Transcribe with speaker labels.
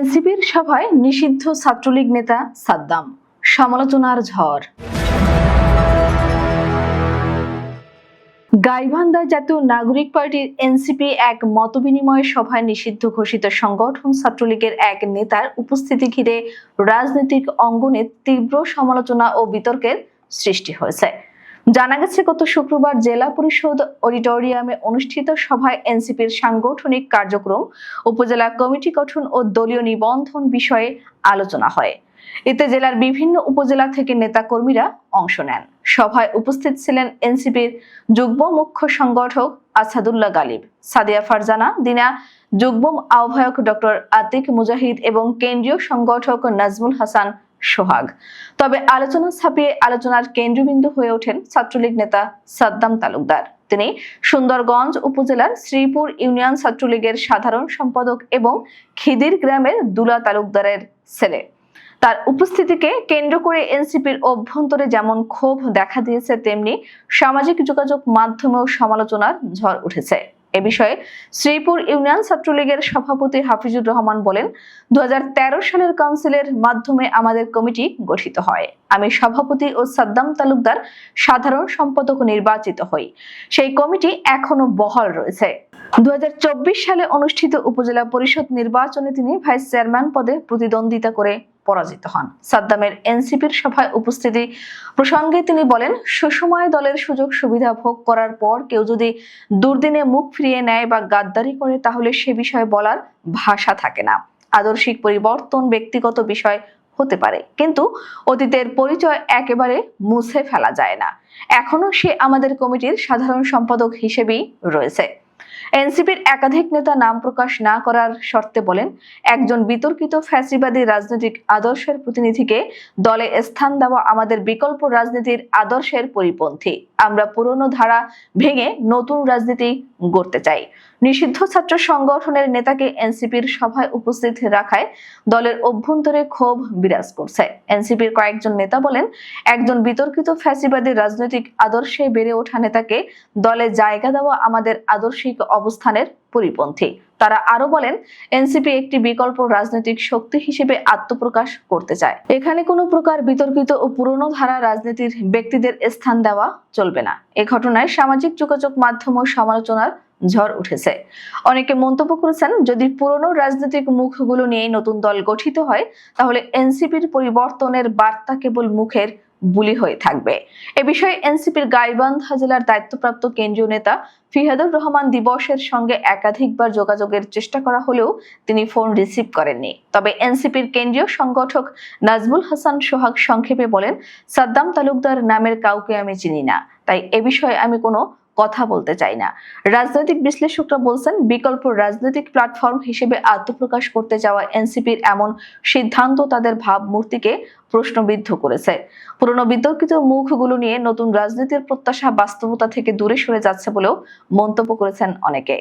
Speaker 1: এনসিপির সভায় নিষিদ্ধ ছাত্রলীগ নেতা সাদ্দাম। সমালোচনার ঝড়। গাইবান্ধা জাতীয় নাগরিক পার্টির এনসিপি এক মতবিনিময় সভায় নিষিদ্ধ ঘোষিত সংগঠন ছাত্রলীগের এক নেতার উপস্থিতি ঘিরে রাজনৈতিক অঙ্গনে তীব্র সমালোচনা ও বিতর্কের সৃষ্টি হয়েছে। জানা গেছে, গত শুক্রবার জেলা পরিষদ অডিটোরিয়ামে অনুষ্ঠিত সভায় এনসিপির সাংগঠনিক কার্যক্রম, উপজেলা কমিটি গঠন ও দলীয় নিবন্ধন বিষয়ে আলোচনা হয়। এতে জেলার বিভিন্ন উপজেলা থেকে নেতাকর্মীরা অংশ নেন। সভায় উপস্থিত ছিলেন এনসিপির যুগ্ম মুখ্য সংগঠক আসাদুল্লাহ গালিব, সাদিয়া ফারজানা, দিনা যুগ্ম আহ্বায়ক ডক্টর আতিক মুজাহিদ এবং কেন্দ্রীয় সংগঠক নাজমুল হাসান সোহাগ। তবে আলোচনা ছাপিয়ে আলোচনার কেন্দ্রবিন্দু হয়ে ওঠেন ছাত্রলীগ নেতা সাদ্দাম তালুকদার। তিনি সুন্দরগঞ্জ উপজেলার শ্রীপুর ইউনিয়ন ছাত্রলীগের সাধারণ সম্পাদক এবং খিদির গ্রামের দুলা তালুকদারের ছেলে। তার উপস্থিতিকে কেন্দ্র করে এনসিপির অভ্যন্তরে যেমন ক্ষোভ দেখা দিয়েছে, তেমনি সামাজিক যোগাযোগ মাধ্যমেও সমালোচনার ঝড় উঠেছে। এ বিষয়ে শ্রীপুর ইউনিয়ন ছাত্রলীগের সভাপতি হাফিজুর রহমান বলেন দু সালের কাউন্সিলের মাধ্যমে আমাদের কমিটি গঠিত হয়। আমি সভাপতি ও সাদ্দাম তালুকদার সাধারণ সম্পাদক নির্বাচিত হই। সেই কমিটি এখনও বহাল রয়েছে। দু হাজার চব্বিশ সালে অনুষ্ঠিত উপজেলা পরিষদ নির্বাচনে তিনি ভাইস চেয়ারম্যান পদে প্রতিদ্বন্দ্বিতা করে পরাজিত হন। সাদ্দামের এনসিপির সভায় উপস্থিতি প্রসঙ্গে তিনি বলেন সুসময় দলের সুযোগ সুবিধা ভোগ করার পর কেউ যদি দুর্দিনে মুখ ফিরিয়ে নেয় বা গাদ্দারি করে, তাহলে সে বিষয়ে বলার ভাষা থাকে না। আদর্শিক পরিবর্তন ব্যক্তিগত বিষয় হতে পারে, কিন্তু অতীতের পরিচয় একেবারে মুছে ফেলা যায় না। এখনও সে আমাদের কমিটির সাধারণ সম্পাদক হিসেবেই রয়েছে। এনসিপির একাধিক নেতা নাম প্রকাশ না করার শর্তে বলেন, একজন বিতর্কিত ফ্যাসিবাদী রাজনৈতিক আদর্শের প্রতিনিধিকে দলে স্থান দেওয়া আমাদের বিকল্প রাজনীতির আদর্শের পরিপন্থী। আমরা পুরনো ধারা ভেঙে নতুন রাজনীতি গড়তে চাই। নিষিদ্ধ ছাত্র সংগঠনের নেতাকে এনসিপির সভায় উপস্থিত রাখায় দলের অভ্যন্তরে ক্ষোভ বিরাজ করছে। এনসিপির কয়েকজন নেতা বলেন, একজন বিতর্কিত ফ্যাসিবাদী রাজনৈতিক আদর্শে বেড়ে ওঠা নেতাকে দলে জায়গা দেওয়া আমাদের আদর্শিক অবস্থানের পরিপন্থী। তারা আরও বলেন, এনসিপি একটি বিকল্প রাজনৈতিক শক্তি হিসেবে আত্মপ্রকাশ করতে চায়। এখানে কোনো প্রকার বিতর্কিত ও পুরনো ধারা রাজনীতির ব্যক্তিদের স্থান দেওয়া চলবে না। এ ঘটনায় সামাজিক যোগাযোগ মাধ্যম ও সমালোচনার ঝড় উঠেছে। অনেকে মন্তব্য করেছেন, যদি পুরনো রাজনৈতিক মুখগুলো নিয়ে নতুন দল গঠিত হয়, তাহলে এনসিপির পরিবর্তনের বার্তা কেবল মুখের বুলি হয়ে থাকবে। এ বিষয়ে এনসিপির গাইবান্ধা জেলার দায়িত্বপ্রাপ্ত কেন্দ্রীয় নেতা ফিহাদুর রহমান দিবসের সঙ্গে একাধিকবার যোগাযোগের চেষ্টা করা হলেও তিনি ফোন রিসিভ করেননি। তবে এনসিপির কেন্দ্রীয় সংগঠক নাজমুল হাসান সোহাগ সংক্ষেপে বলেন, সাদ্দাম তালুকদার নামের কাউকে আমি চিনি না। তাই এ বিষয়ে আমি কোনো কথা বলতে চাই না। রাজনৈতিক বিশ্লেষকরা বলছেন, বিকল্প রাজনৈতিক প্ল্যাটফর্ম হিসেবে আত্মপ্রকাশ করতে যাওয়া এনসিপির এমন সিদ্ধান্ত তাদের ভাবমূর্তিকে প্রশ্নবিদ্ধ করেছে। পুরনো বিতর্কিত মুখগুলো নিয়ে নতুন রাজনীতির প্রত্যাশা বাস্তবতা থেকে দূরে সরে যাচ্ছে বলেও মন্তব্য করেছেন অনেকে।